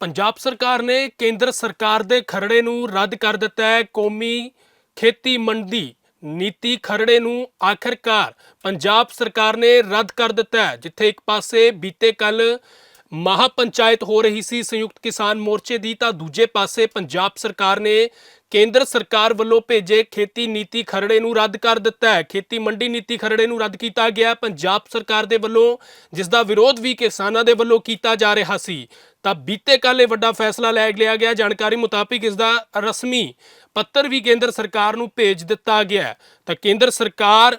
ਪੰਜਾਬ ਸਰਕਾਰ ਨੇ ਕੇਂਦਰ ਸਰਕਾਰ ਦੇ ਖਰੜੇ ਨੂੰ ਰੱਦ ਕਰ ਦਿੱਤਾ ਹੈ। ਕੌਮੀ ਖੇਤੀ ਮੰਡੀ ਨੀਤੀ ਖਰੜੇ ਨੂੰ ਆਖਰਕਾਰ ਪੰਜਾਬ ਸਰਕਾਰ ਨੇ ਰੱਦ ਕਰ ਦਿੱਤਾ ਹੈ, ਜਿੱਥੇ ਇੱਕ ਪਾਸੇ ਬੀਤੇ ਕੱਲ ਮਹਾ ਪੰਚਾਇਤ ਹੋ ਰਹੀ ਸੀ ਸੰਯੁਕਤ ਕਿਸਾਨ ਮੋਰਚੇ ਦੀ, ਤਾਂ ਦੂਜੇ ਪਾਸੇ ਪੰਜਾਬ ਸਰਕਾਰ ਨੇ ਕੇਂਦਰ ਸਰਕਾਰ ਵੱਲੋਂ ਭੇਜੇ ਖੇਤੀ ਨੀਤੀ ਖਰੜੇ ਨੂੰ ਰੱਦ ਕਰ ਦਿੱਤਾ ਹੈ। ਖੇਤੀ ਮੰਡੀ ਨੀਤੀ ਖਰੜੇ ਨੂੰ ਰੱਦ ਕੀਤਾ ਗਿਆ। ਪੰਜਾਬ ਸਰਕਾਰ ਦੇ ਵੱਲੋਂ, ਜਿਸ ਦਾ ਵਿਰੋਧ ਵੀ ਕਿਸਾਨਾਂ ਦੇ ਵੱਲੋਂ ਕੀਤਾ ਜਾ ਰਿਹਾ ਸੀ। ਤਾਂ ਬੀਤੇ ਕੱਲ ਇਹ ਵੱਡਾ ਫੈਸਲਾ ਲੈ ਲਿਆ ਗਿਆ। ਜਾਣਕਾਰੀ ਮੁਤਾਬਿਕ ਇਸ ਦਾ ਰਸਮੀ ਪੱਤਰ ਵੀ ਕੇਂਦਰ ਸਰਕਾਰ ਨੂੰ ਭੇਜ ਦਿੱਤਾ ਗਿਆ ਤਾਂ ਕੇਂਦਰ ਸਰਕਾਰ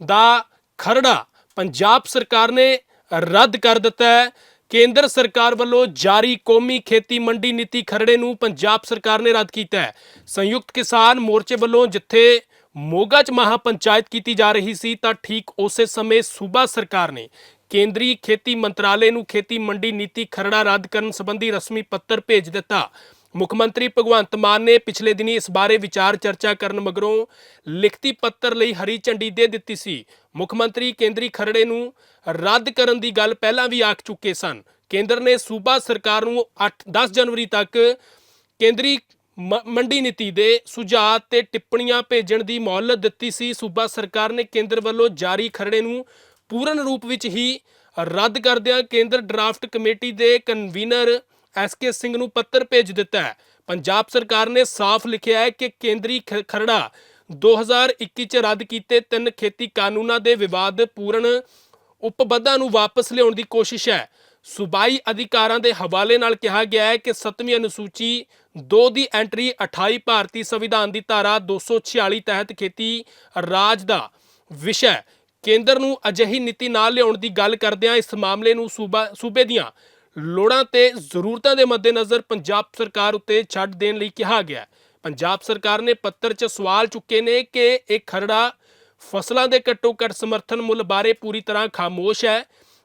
ਦਾ ਖਰੜਾ ਪੰਜਾਬ ਸਰਕਾਰ ਨੇ ਰੱਦ ਕਰ ਦਿੱਤਾ ਹੈ। ਕੇਂਦਰ ਸਰਕਾਰ ਵੱਲੋਂ ਜਾਰੀ ਕੌਮੀ ਖੇਤੀ ਮੰਡੀ ਨੀਤੀ ਖਰੜੇ ਨੂੰ ਪੰਜਾਬ ਸਰਕਾਰ ਨੇ ਰੱਦ ਕੀਤਾ ਹੈ। ਸੰਯੁਕਤ ਕਿਸਾਨ ਮੋਰਚੇ ਵੱਲੋਂ ਜਿੱਥੇ ਮੋਗਾ 'ਚ ਮਹਾ ਪੰਚਾਇਤ ਕੀਤੀ ਜਾ ਰਹੀ ਸੀ, ਤਾਂ ਠੀਕ ਉਸੇ ਸਮੇਂ ਸੂਬਾ ਸਰਕਾਰ ਨੇ ਕੇਂਦਰੀ ਖੇਤੀ ਮੰਤਰਾਲੇ ਨੂੰ ਖੇਤੀ ਮੰਡੀ ਨੀਤੀ ਖਰੜਾ ਰੱਦ ਕਰਨ ਸੰਬੰਧੀ ਰਸਮੀ ਪੱਤਰ ਭੇਜ ਦਿੱਤਾ। ਮੁੱਖ ਮੰਤਰੀ ਭਗਵੰਤ ਮਾਨ ਨੇ ਪਿਛਲੇ ਦਿਨੀ ਇਸ ਬਾਰੇ ਵਿਚਾਰ ਚਰਚਾ ਕਰਨ ਮਗਰੋਂ ਲਿਖਤੀ ਪੱਤਰ ਲਈ ਹਰੀ ਝੰਡੀ ਦੇ ਦਿੱਤੀ ਸੀ। ਮੁੱਖ ਮੰਤਰੀ ਕੇਂਦਰੀ ਖਰੜੇ ਨੂੰ ਰੱਦ ਕਰਨ ਦੀ ਗੱਲ ਪਹਿਲਾਂ ਵੀ ਆਖ ਚੁੱਕੇ ਸਨ। ਕੇਂਦਰ ਨੇ ਸੂਬਾ ਸਰਕਾਰ ਨੂੰ 8 10 ਜਨਵਰੀ ਤੱਕ ਕੇਂਦਰੀ ਮ- ਮੰਡੀ ਨੀਤੀ ਦੇ ਸੁਝਾਅ ਤੇ ਟਿੱਪਣੀਆਂ ਭੇਜਣ ਦੀ ਮੌਲਤ ਦਿੱਤੀ ਸੀ। ਸੂਬਾ ਸਰਕਾਰ ਨੇ ਕੇਂਦਰ ਵੱਲੋਂ ਜਾਰੀ ਖਰੜੇ ਨੂੰ ਪੂਰਨ ਰੂਪ ਵਿੱਚ ਹੀ ਰੱਦ ਕਰਦਿਆਂ ਕੇਂਦਰ ਡਰਾਫਟ ਕਮੇਟੀ ਦੇ ਕਨਵੀਨਰ ਐਸਕੇ ਸਿੰਘ ਨੂੰ ਪੱਤਰ ਭੇਜ ਦਿੱਤਾ ਹੈ। ਪੰਜਾਬ ਸਰਕਾਰ ਨੇ ਸਾਫ਼ ਲਿਖਿਆ ਹੈ ਕਿ ਕੇਂਦਰੀ ਖ- ਖਰੜਾ 2021 ਚ ਰੱਦ ਕੀਤੇ ਤਿੰਨ ਖੇਤੀ ਕਾਨੂੰਨਾਂ ਦੇ ਵਿਵਾਦ ਪੂਰਨ ਉਪਬੱਧਾਂ ਨੂੰ ਵਾਪਸ ਲਿਆਉਣ ਦੀ ਕੋਸ਼ਿਸ਼ ਹੈ। ਸੂਬਾਈ ਅਧਿਕਾਰਾਂ ਦੇ ਹਵਾਲੇ ਨਾਲ ਕਿਹਾ ਗਿਆ ਹੈ ਕਿ 7ਵੀਂ ਅਨੁਸੂਚੀ 2 ਦੀ ਐਂਟਰੀ 28 ਭਾਰਤੀ ਸੰਵਿਧਾਨ ਦੀ ਧਾਰਾ 246 ਤਹਿਤ ਖੇਤੀ ਰਾਜ ਦਾ ਵਿਸ਼ਾ ਕੇਂਦਰ ਨੂੰ ਅਜਿਹੀ ਨੀਤੀ ਨਾਲ ਲਿਆਉਣ ਦੀ ਗੱਲ ਕਰਦਿਆਂ ਇਸ ਮਾਮਲੇ ਨੂੰ ਸੂਬਾ ਸੂਬੇ ਦੀਆਂ ਲੋੜਾਂ ਤੇ ਜ਼ਰੂਰਤਾਂ ਦੇ ਮੱਦੇਨਜ਼ਰ ਪੰਜਾਬ ਸਰਕਾਰ ਉੱਤੇ ਛੱਡ ਦੇਣ ਲਈ ਕਿਹਾ ਗਿਆ ਹੈ। ਪੰਜਾਬ ਸਰਕਾਰ ਨੇ ਪੱਤਰ 'ਚ ਸਵਾਲ ਚੁੱਕੇ ਨੇ ਕਿ ਇਹ ਖਰੜਾ ਫਸਲਾਂ ਦੇ ਘੱਟੋ ਘੱਟ ਸਮਰਥਨ ਮੁੱਲ ਬਾਰੇ ਪੂਰੀ ਤਰ੍ਹਾਂ ਖਾਮੋਸ਼ ਹੈ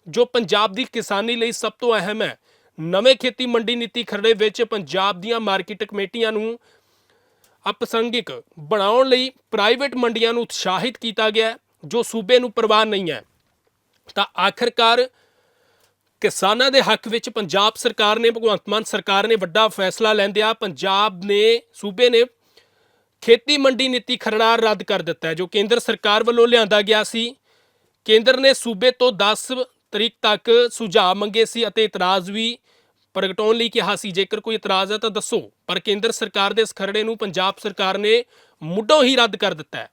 ਜੋ ਪੰਜਾਬ ਦੀ ਕਿਸਾਨੀ ਲਈ ਸਭ ਤੋਂ ਅਹਿਮ ਹੈ ਨਵੇਂ ਖੇਤੀ ਮੰਡੀ ਨੀਤੀ ਖਰੜੇ ਵਿੱਚ ਪੰਜਾਬ ਦੀਆਂ ਮਾਰਕੀਟ ਕਮੇਟੀਆਂ ਨੂੰ ਅਪਸੰਗਿਕ ਬਣਾਉਣ ਲਈ ਪ੍ਰਾਈਵੇਟ ਮੰਡੀਆਂ ਨੂੰ ਉਤਸ਼ਾਹਿਤ ਕੀਤਾ ਗਿਆ ਹੈ, ਜੋ ਸੂਬੇ ਨੂੰ ਪ੍ਰਵਾਨ ਨਹੀਂ ਹੈ, ਤਾਂ ਆਖਰਕਾਰ ਕਿਸਾਨਾਂ ਦੇ ਹੱਕ ਵਿੱਚ ਪੰਜਾਬ ਸਰਕਾਰ ਨੇ, ਭਗਵੰਤ ਮਾਨ ਸਰਕਾਰ ਨੇ ਵੱਡਾ ਫੈਸਲਾ ਲੈਂਦਿਆਂ ਪੰਜਾਬ ਨੇ, ਸੂਬੇ ਨੇ ਖੇਤੀ ਮੰਡੀ ਨੀਤੀ ਖਰੜਾ ਰੱਦ ਕਰ ਦਿੱਤਾ ਹੈ, ਜੋ ਕੇਂਦਰ ਸਰਕਾਰ ਵੱਲੋਂ ਲਿਆਂਦਾ ਗਿਆ ਸੀ। ਕੇਂਦਰ ਨੇ ਸੂਬੇ ਤੋਂ 10 ਤਰੀਕ ਤੱਕ ਸੁਝਾਅ ਮੰਗੇ ਸੀ ਅਤੇ ਇਤਰਾਜ਼ ਵੀ ਪ੍ਰਗਟਾਉਣ ਲਈ ਕਿਹਾ ਸੀ। ਜੇਕਰ ਕੋਈ ਇਤਰਾਜ਼ ਹੈ ਤਾਂ ਦੱਸੋ, ਪਰ ਕੇਂਦਰ ਸਰਕਾਰ ਦੇ ਇਸ ਖਰੜੇ ਨੂੰ ਪੰਜਾਬ ਸਰਕਾਰ ਨੇ ਮੁੱਢੋਂ ਹੀ ਰੱਦ ਕਰ ਦਿੱਤਾ ਹੈ।